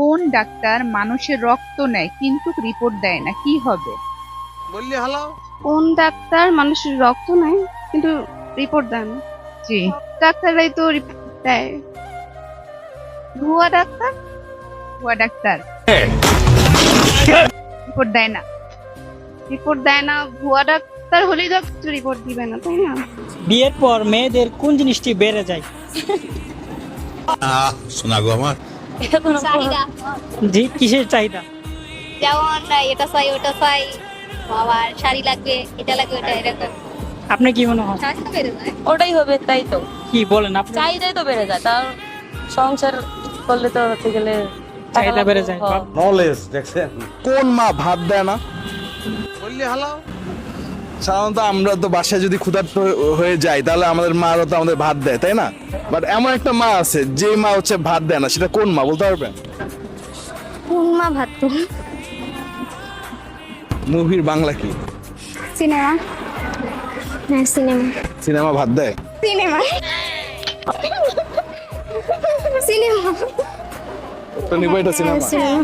কোন ডাক্তার মানুষের রক্ত নেয় কিন্তু রিপোর্ট দেয় না কি হবে? বললি হালাও কোন ডাক্তার মানুষের রক্ত নেয় কিন্তু রিপোর্ট দেয় না। জি। ডাক্তাররাই তো রিপোর্ট দেয়। ভুয়া ডাক্তার? ভুয়া ডাক্তার। রিপোর্ট দেয় না। রিপোর্ট দেয় না ভুয়া ডাক্তার হলেই তো রিপোর্ট দিবে না তাই না? বিয়ের পর মেয়েদের কোন জিনিসটি বেড়ে যায়? শোনা গো আমার। চাহিদা। জি কিসের চাহিদা? যেমন এটা চাই ওটা চাই। আবার শাড়ি লাগবে এটা লাগবে ওটা এরকম। আপনি কি মনে হয়? ওটাই হবে তাই তো। কি বলেন আপনি? চাহিদাই তো বেড়ে যায় তার সংসার করলে তো হতে গেলে চাহিদা বেড়ে যায়। নলেজ দেখছেন? কোন মা ভাত দেয় না? বললি হালাও। সাধারণত আমরা তো বাসায় যদি ক্ষুধার্ত হয়ে যাই তাহলে আমাদের মারা তো আমাদের ভাত দেয় তাই না? বাট এমন একটা মা আছে যে মা হচ্ছে ভাত দেয় না সেটা কোন মা বলতে পারবেন কোন মা ভাত মুভির বাংলা কি? সিনেমা। হ্যাঁ সিনেমা। সিনেমা ভাত দেয়? সিনেমা। সিনেমা। তো নিবো এটা সিনেমা। সিনেমা।